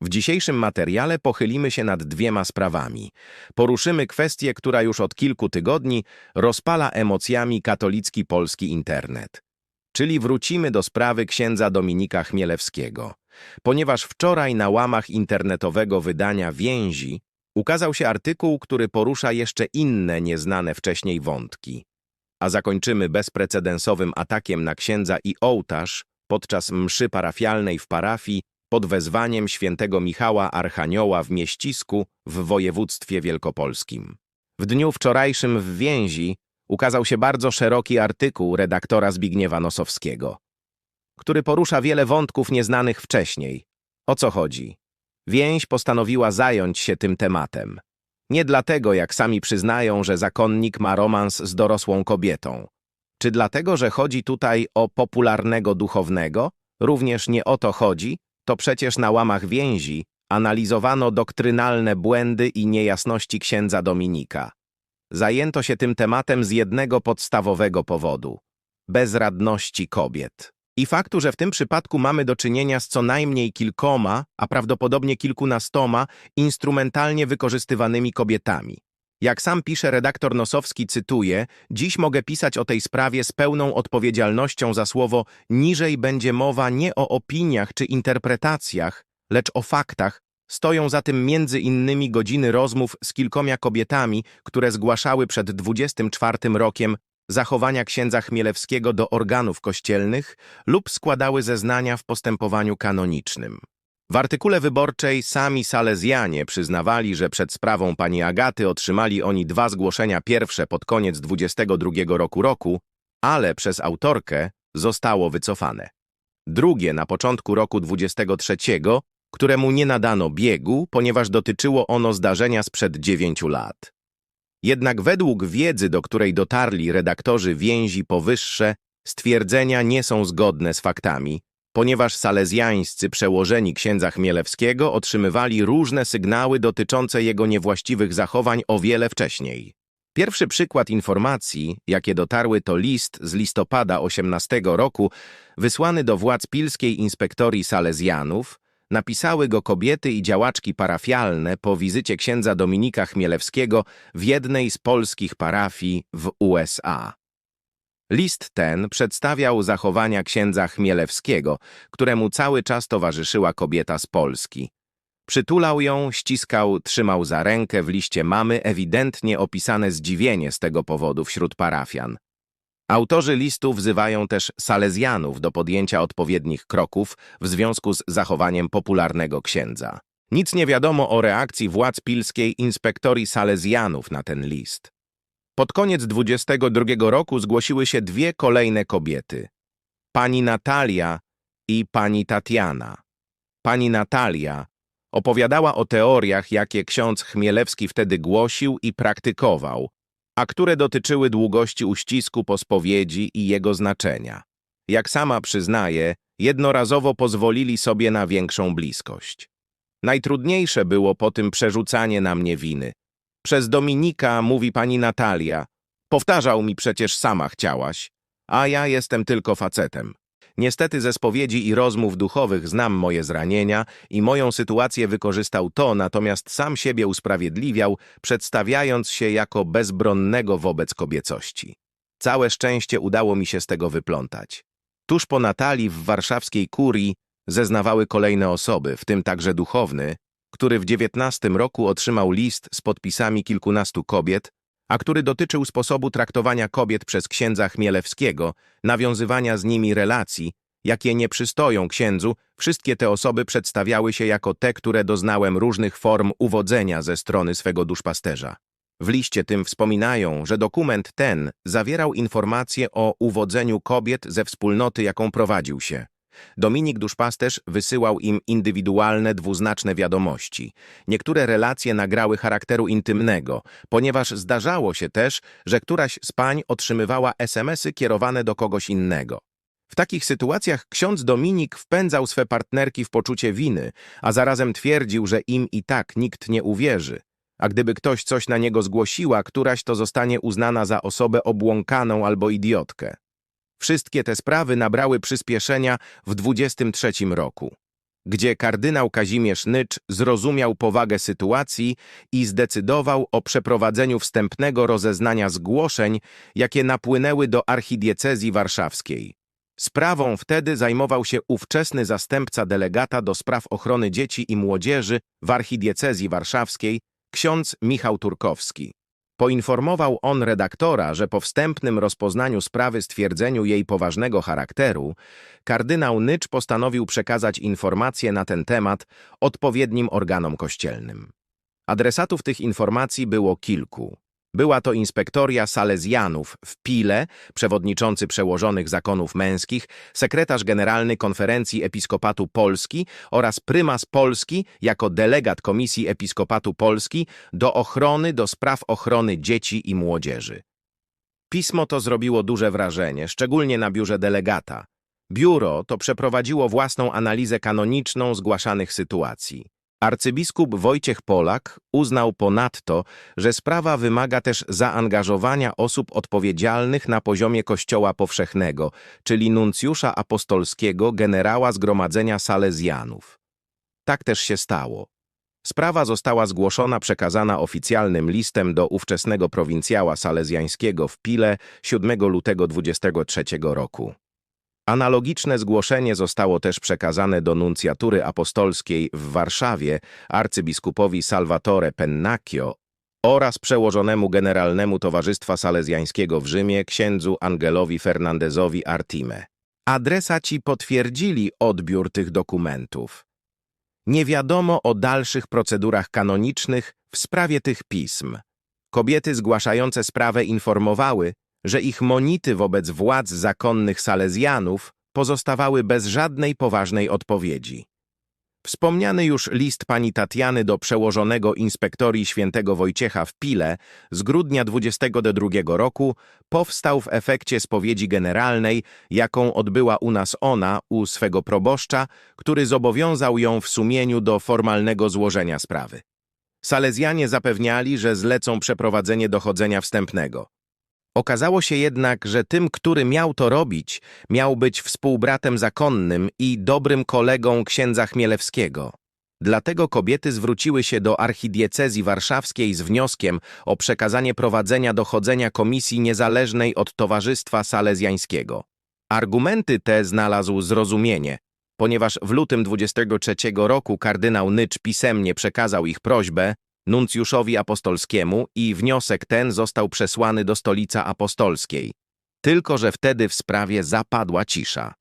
W dzisiejszym materiale pochylimy się nad dwiema sprawami. Poruszymy kwestię, która już od kilku tygodni rozpala emocjami katolicki polski internet. Czyli wrócimy do sprawy księdza Dominika Chmielewskiego. Ponieważ wczoraj na łamach internetowego wydania Więzi ukazał się artykuł, który porusza jeszcze inne nieznane wcześniej wątki. A zakończymy bezprecedensowym atakiem na księdza i ołtarz podczas mszy parafialnej w parafii pod wezwaniem świętego Michała Archanioła w Mieścisku w województwie wielkopolskim. W dniu wczorajszym w Więzi ukazał się bardzo szeroki artykuł redaktora Zbigniewa Nosowskiego, który porusza wiele wątków nieznanych wcześniej. O co chodzi? Więź postanowiła zająć się tym tematem. Nie dlatego, jak sami przyznają, że zakonnik ma romans z dorosłą kobietą. Czy dlatego, że chodzi tutaj o popularnego duchownego? Również nie o to chodzi, to przecież na łamach więzi analizowano doktrynalne błędy i niejasności księdza Dominika. Zajęto się tym tematem z jednego podstawowego powodu – bezradności kobiet. I faktu, że w tym przypadku mamy do czynienia z co najmniej kilkoma, a prawdopodobnie kilkunastoma, instrumentalnie wykorzystywanymi kobietami. Jak sam pisze redaktor Nosowski, cytuję, dziś mogę pisać o tej sprawie z pełną odpowiedzialnością za słowo niżej będzie mowa nie o opiniach czy interpretacjach, lecz o faktach. Stoją za tym między innymi godziny rozmów z kilkoma kobietami, które zgłaszały przed 24 rokiem zachowania księdza Chmielewskiego do organów kościelnych lub składały zeznania w postępowaniu kanonicznym. W artykule wyborczej sami Salezjanie przyznawali, że przed sprawą pani Agaty otrzymali oni dwa zgłoszenia pierwsze pod koniec 22 roku roku, ale przez autorkę zostało wycofane. Drugie na początku roku 23, któremu nie nadano biegu, ponieważ dotyczyło ono zdarzenia sprzed dziewięciu lat. Jednak według wiedzy, do której dotarli redaktorzy więzi powyższe, stwierdzenia nie są zgodne z faktami, ponieważ salezjańscy przełożeni księdza Chmielewskiego otrzymywali różne sygnały dotyczące jego niewłaściwych zachowań o wiele wcześniej. Pierwszy przykład informacji, jakie dotarły, to list z listopada 18 roku, wysłany do władz Pilskiej Inspektorii Salezjanów, napisały go kobiety i działaczki parafialne po wizycie księdza Dominika Chmielewskiego w jednej z polskich parafii w USA. List ten przedstawiał zachowania księdza Chmielewskiego, któremu cały czas towarzyszyła kobieta z Polski. Przytulał ją, ściskał, trzymał za rękę w liście mamy ewidentnie opisane zdziwienie z tego powodu wśród parafian. Autorzy listu wzywają też Salezjanów do podjęcia odpowiednich kroków w związku z zachowaniem popularnego księdza. Nic nie wiadomo o reakcji władz pilskiej inspektorii Salezjanów na ten list. Pod koniec 22 roku zgłosiły się dwie kolejne kobiety. Pani Natalia i pani Tatiana. Pani Natalia opowiadała o teoriach, jakie ksiądz Chmielewski wtedy głosił i praktykował, a które dotyczyły długości uścisku po spowiedzi i jego znaczenia. Jak sama przyznaje, jednorazowo pozwolili sobie na większą bliskość. Najtrudniejsze było po tym przerzucanie na mnie winy. Przez Dominika mówi pani Natalia. Powtarzał mi przecież sama chciałaś, a ja jestem tylko facetem. Niestety ze spowiedzi i rozmów duchowych znam moje zranienia i moją sytuację wykorzystał to, natomiast sam siebie usprawiedliwiał, przedstawiając się jako bezbronnego wobec kobiecości. Całe szczęście udało mi się z tego wyplątać. Tuż po Natalii w warszawskiej kurii zeznawały kolejne osoby, w tym także duchowny, który w dziewiętnastym roku otrzymał list z podpisami kilkunastu kobiet, a który dotyczył sposobu traktowania kobiet przez księdza Chmielewskiego, nawiązywania z nimi relacji, jakie nie przystoją księdzu, wszystkie te osoby przedstawiały się jako te, które doznałem różnych form uwodzenia ze strony swego duszpasterza. W liście tym wspominają, że dokument ten zawierał informacje o uwodzeniu kobiet ze wspólnoty, jaką prowadził się. Dominik Duszpasterz wysyłał im indywidualne, dwuznaczne wiadomości. Niektóre relacje nagrały charakteru intymnego, ponieważ zdarzało się też, że któraś z pań otrzymywała SMS-y kierowane do kogoś innego. W takich sytuacjach ksiądz Dominik wpędzał swe partnerki w poczucie winy, a zarazem twierdził, że im i tak nikt nie uwierzy. A gdyby ktoś coś na niego zgłosiła, któraś to zostanie uznana za osobę obłąkaną albo idiotkę. Wszystkie te sprawy nabrały przyspieszenia w 23 roku. gdzie kardynał Kazimierz Nycz zrozumiał powagę sytuacji i zdecydował o przeprowadzeniu wstępnego rozeznania zgłoszeń, jakie napłynęły do archidiecezji warszawskiej. Sprawą wtedy zajmował się ówczesny zastępca delegata do spraw ochrony dzieci i młodzieży w archidiecezji warszawskiej, ksiądz Michał Turkowski. Poinformował on redaktora, że po wstępnym rozpoznaniu sprawy stwierdzeniu jej poważnego charakteru, kardynał Nycz postanowił przekazać informacje na ten temat odpowiednim organom kościelnym. Adresatów tych informacji było kilku. Była to inspektoria Salezjanów w Pile, przewodniczący przełożonych zakonów męskich, sekretarz generalny Konferencji Episkopatu Polski oraz prymas Polski jako delegat Komisji Episkopatu Polski do ochrony do spraw ochrony dzieci i młodzieży. Pismo to zrobiło duże wrażenie, szczególnie na biurze delegata. Biuro to przeprowadziło własną analizę kanoniczną zgłaszanych sytuacji. Arcybiskup Wojciech Polak uznał ponadto, że sprawa wymaga też zaangażowania osób odpowiedzialnych na poziomie Kościoła Powszechnego, czyli nuncjusza apostolskiego generała Zgromadzenia Salezjanów. Tak też się stało. Sprawa została zgłoszona przekazana oficjalnym listem do ówczesnego prowincjała salezjańskiego w Pile 7 lutego 23 roku. Analogiczne zgłoszenie zostało też przekazane do nuncjatury apostolskiej w Warszawie arcybiskupowi Salvatore Pennacchio oraz przełożonemu Generalnemu Towarzystwa Salezjańskiego w Rzymie księdzu Angelowi Fernandezowi Artime. Adresaci potwierdzili odbiór tych dokumentów. Nie wiadomo o dalszych procedurach kanonicznych w sprawie tych pism. Kobiety zgłaszające sprawę informowały, że ich monity wobec władz zakonnych Salezjanów pozostawały bez żadnej poważnej odpowiedzi. Wspomniany już list pani Tatiany do przełożonego inspektorii świętego Wojciecha w Pile z grudnia 22 roku powstał w efekcie spowiedzi generalnej, jaką odbyła u nas ona u swego proboszcza, który zobowiązał ją w sumieniu do formalnego złożenia sprawy. Salezjanie zapewniali, że zlecą przeprowadzenie dochodzenia wstępnego. Okazało się jednak, że tym, który miał to robić, miał być współbratem zakonnym i dobrym kolegą księdza Chmielewskiego. Dlatego kobiety zwróciły się do archidiecezji warszawskiej z wnioskiem o przekazanie prowadzenia dochodzenia komisji niezależnej od Towarzystwa Salezjańskiego. Argumenty te znalazł zrozumienie, ponieważ w lutym 23 roku kardynał Nycz pisemnie przekazał ich prośbę, nuncjuszowi apostolskiemu i wniosek ten został przesłany do stolicy apostolskiej. Tylko, że wtedy w sprawie zapadła cisza.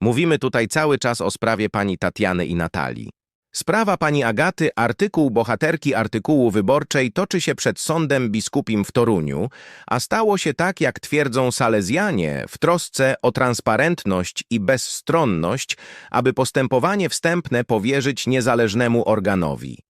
Mówimy tutaj cały czas o sprawie pani Tatiany i Natalii. Sprawa pani Agaty, artykuł bohaterki artykułu wyborczej, toczy się przed sądem biskupim w Toruniu, a stało się tak, jak twierdzą Salezjanie, w trosce o transparentność i bezstronność, aby postępowanie wstępne powierzyć niezależnemu organowi.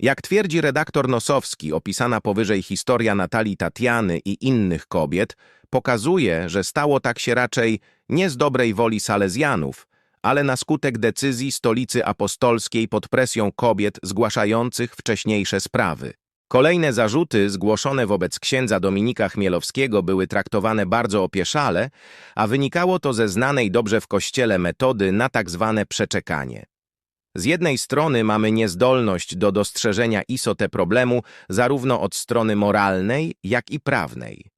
Jak twierdzi redaktor Nosowski, opisana powyżej historia Natalii Tatiany i innych kobiet pokazuje, że stało tak się raczej nie z dobrej woli Salezjanów, ale na skutek decyzji stolicy apostolskiej pod presją kobiet zgłaszających wcześniejsze sprawy. Kolejne zarzuty zgłoszone wobec księdza Dominika Chmielowskiego były traktowane bardzo opieszale, a wynikało to ze znanej dobrze w kościele metody na tak zwane przeczekanie. Z jednej strony mamy niezdolność do dostrzeżenia istoty problemu zarówno od strony moralnej, jak i prawnej.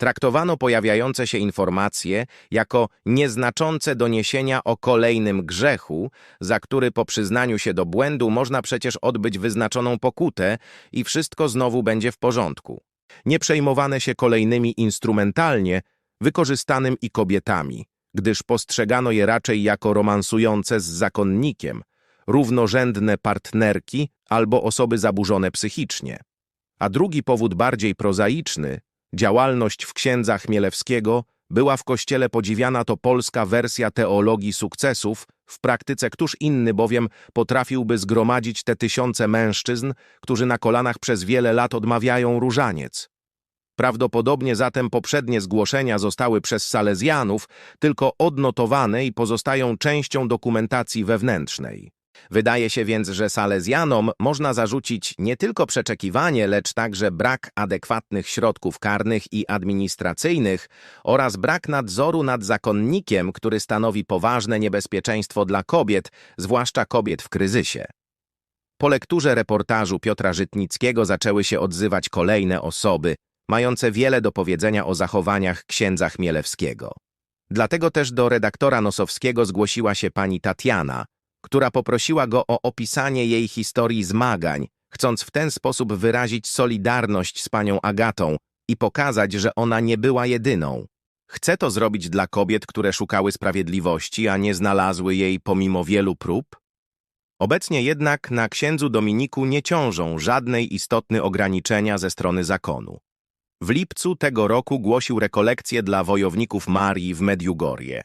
Traktowano pojawiające się informacje jako nieznaczące doniesienia o kolejnym grzechu, za który po przyznaniu się do błędu można przecież odbyć wyznaczoną pokutę i wszystko znowu będzie w porządku. Nie przejmowane się kolejnymi instrumentalnie, wykorzystanym i kobietami, gdyż postrzegano je raczej jako romansujące z zakonnikiem, równorzędne partnerki albo osoby zaburzone psychicznie. A drugi powód bardziej prozaiczny, działalność w księdza Chmielewskiego, była w kościele podziwiana to polska wersja teologii sukcesów, w praktyce któż inny bowiem potrafiłby zgromadzić te tysiące mężczyzn, którzy na kolanach przez wiele lat odmawiają różaniec. Prawdopodobnie zatem poprzednie zgłoszenia zostały przez Salezjanów tylko odnotowane i pozostają częścią dokumentacji wewnętrznej. Wydaje się więc, że Salezjanom można zarzucić nie tylko przeczekiwanie, lecz także brak adekwatnych środków karnych i administracyjnych oraz brak nadzoru nad zakonnikiem, który stanowi poważne niebezpieczeństwo dla kobiet, zwłaszcza kobiet w kryzysie. Po lekturze reportażu Piotra Żytnickiego zaczęły się odzywać kolejne osoby, mające wiele do powiedzenia o zachowaniach księdza Chmielewskiego. Dlatego też do redaktora Nosowskiego zgłosiła się pani Tatiana, która poprosiła go o opisanie jej historii zmagań, chcąc w ten sposób wyrazić solidarność z panią Agatą i pokazać, że ona nie była jedyną. Chce to zrobić dla kobiet, które szukały sprawiedliwości, a nie znalazły jej pomimo wielu prób? Obecnie jednak na księdzu Dominiku nie ciążą żadne istotne ograniczenia ze strony zakonu. W lipcu tego roku głosił rekolekcję dla wojowników Marii w Mediugorje.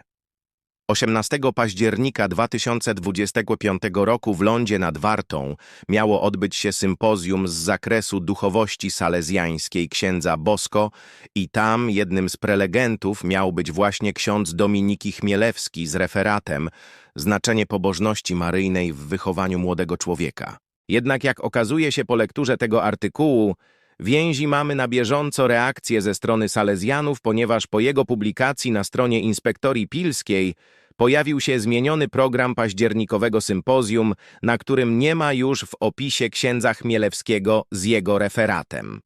18 października 2025 roku w lądzie nad Wartą miało odbyć się sympozjum z zakresu duchowości salezjańskiej księdza Bosko i tam jednym z prelegentów miał być właśnie ksiądz Dominiki Chmielewski z referatem Znaczenie pobożności maryjnej w wychowaniu młodego człowieka. Jednak jak okazuje się po lekturze tego artykułu, Więzi mamy na bieżąco reakcje ze strony Salezjanów, ponieważ po jego publikacji na stronie Inspektorii Pilskiej pojawił się zmieniony program październikowego sympozjum, na którym nie ma już w opisie księdza Chmielewskiego z jego referatem.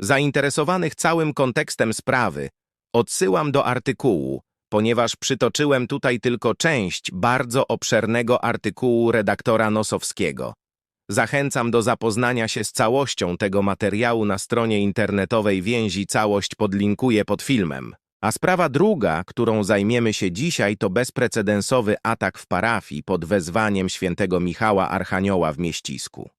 Zainteresowanych całym kontekstem sprawy odsyłam do artykułu, ponieważ przytoczyłem tutaj tylko część bardzo obszernego artykułu redaktora Nosowskiego. Zachęcam do zapoznania się z całością tego materiału na stronie internetowej więzi. Całość podlinkuję pod filmem. A sprawa druga, którą zajmiemy się dzisiaj, to bezprecedensowy atak w parafii pod wezwaniem świętego Michała Archanioła w Mieścisku.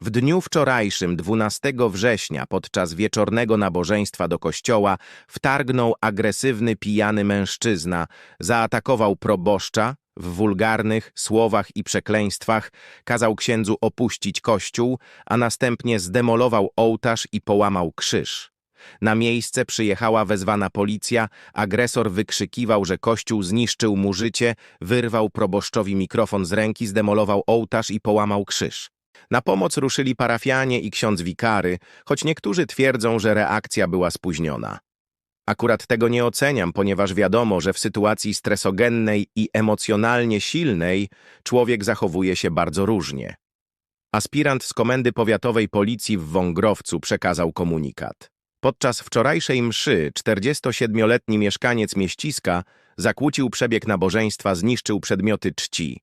W dniu wczorajszym, 12 września, podczas wieczornego nabożeństwa do kościoła, wtargnął agresywny pijany mężczyzna, zaatakował proboszcza, w wulgarnych słowach i przekleństwach kazał księdzu opuścić kościół, a następnie zdemolował ołtarz i połamał krzyż. Na miejsce przyjechała wezwana policja, agresor wykrzykiwał, że kościół zniszczył mu życie, wyrwał proboszczowi mikrofon z ręki, zdemolował ołtarz i połamał krzyż. Na pomoc ruszyli parafianie i ksiądz wikary, choć niektórzy twierdzą, że reakcja była spóźniona. Akurat tego nie oceniam, ponieważ wiadomo, że w sytuacji stresogennej i emocjonalnie silnej człowiek zachowuje się bardzo różnie. Aspirant z Komendy Powiatowej Policji w Wągrowcu przekazał komunikat. Podczas wczorajszej mszy 47-letni mieszkaniec mieściska zakłócił przebieg nabożeństwa, zniszczył przedmioty czci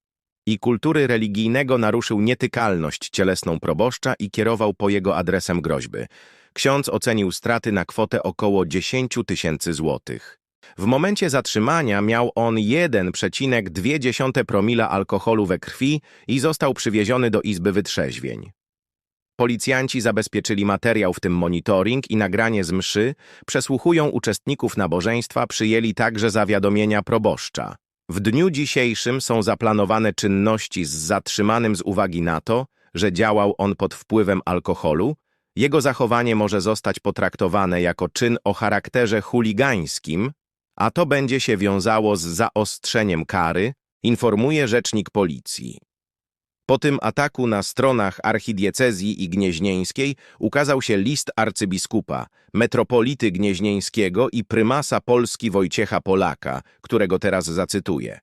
i kultury religijnego naruszył nietykalność cielesną proboszcza i kierował po jego adresem groźby. Ksiądz ocenił straty na kwotę około 10 tysięcy złotych. W momencie zatrzymania miał on 1,2 promila alkoholu we krwi i został przywieziony do Izby Wytrzeźwień. Policjanci zabezpieczyli materiał, w tym monitoring i nagranie z mszy, przesłuchują uczestników nabożeństwa, przyjęli także zawiadomienia proboszcza. W dniu dzisiejszym są zaplanowane czynności z zatrzymanym z uwagi na to, że działał on pod wpływem alkoholu, jego zachowanie może zostać potraktowane jako czyn o charakterze chuligańskim, a to będzie się wiązało z zaostrzeniem kary, informuje rzecznik policji. Po tym ataku na stronach archidiecezji i gnieźnieńskiej ukazał się list arcybiskupa, metropolity gnieźnieńskiego i prymasa Polski Wojciecha Polaka, którego teraz zacytuję.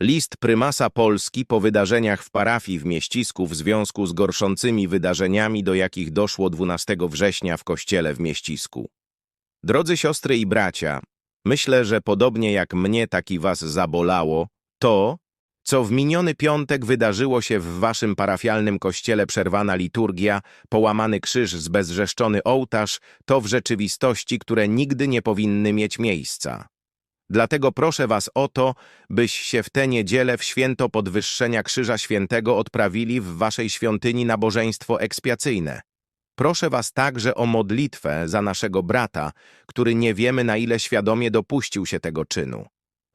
List prymasa Polski po wydarzeniach w parafii w Mieścisku w związku z gorszącymi wydarzeniami, do jakich doszło 12 września w kościele w Mieścisku. Drodzy siostry i bracia, myślę, że podobnie jak mnie taki was zabolało, to, co w miniony piątek wydarzyło się w waszym parafialnym kościele przerwana liturgia, połamany krzyż zbezrzeszczony ołtarz, to w rzeczywistości, które nigdy nie powinny mieć miejsca. Dlatego proszę was o to, byś się w tę niedzielę w święto podwyższenia Krzyża Świętego odprawili w waszej świątyni nabożeństwo ekspiacyjne. Proszę was także o modlitwę za naszego brata, który nie wiemy na ile świadomie dopuścił się tego czynu.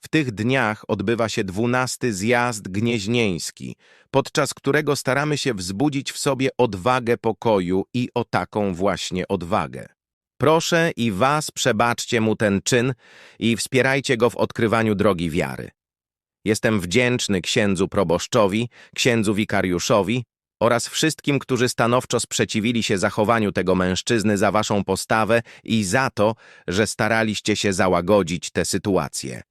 W tych dniach odbywa się dwunasty zjazd gnieźnieński, podczas którego staramy się wzbudzić w sobie odwagę pokoju i o taką właśnie odwagę. Proszę i was przebaczcie mu ten czyn i wspierajcie go w odkrywaniu drogi wiary. Jestem wdzięczny księdzu proboszczowi, księdzu wikariuszowi oraz wszystkim, którzy stanowczo sprzeciwili się zachowaniu tego mężczyzny za waszą postawę i za to, że staraliście się załagodzić tę sytuację.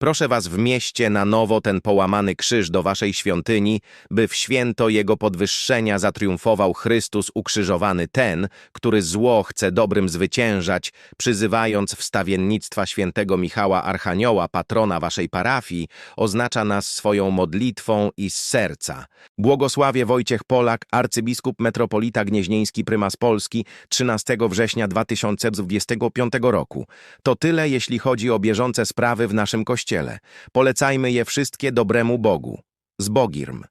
Proszę was w mieście na nowo ten połamany krzyż do waszej świątyni, by w święto jego podwyższenia zatriumfował Chrystus ukrzyżowany ten, który zło chce dobrym zwyciężać, przyzywając wstawiennictwa świętego Michała Archanioła, patrona waszej parafii, oznacza nas swoją modlitwą i z serca. Błogosławie Wojciech Polak, arcybiskup metropolita gnieźnieński prymas Polski 13 września 2025 roku. To tyle, jeśli chodzi o bieżące sprawy w naszym kościele. Polecajmy je wszystkie dobremu Bogu. Z Bogirm.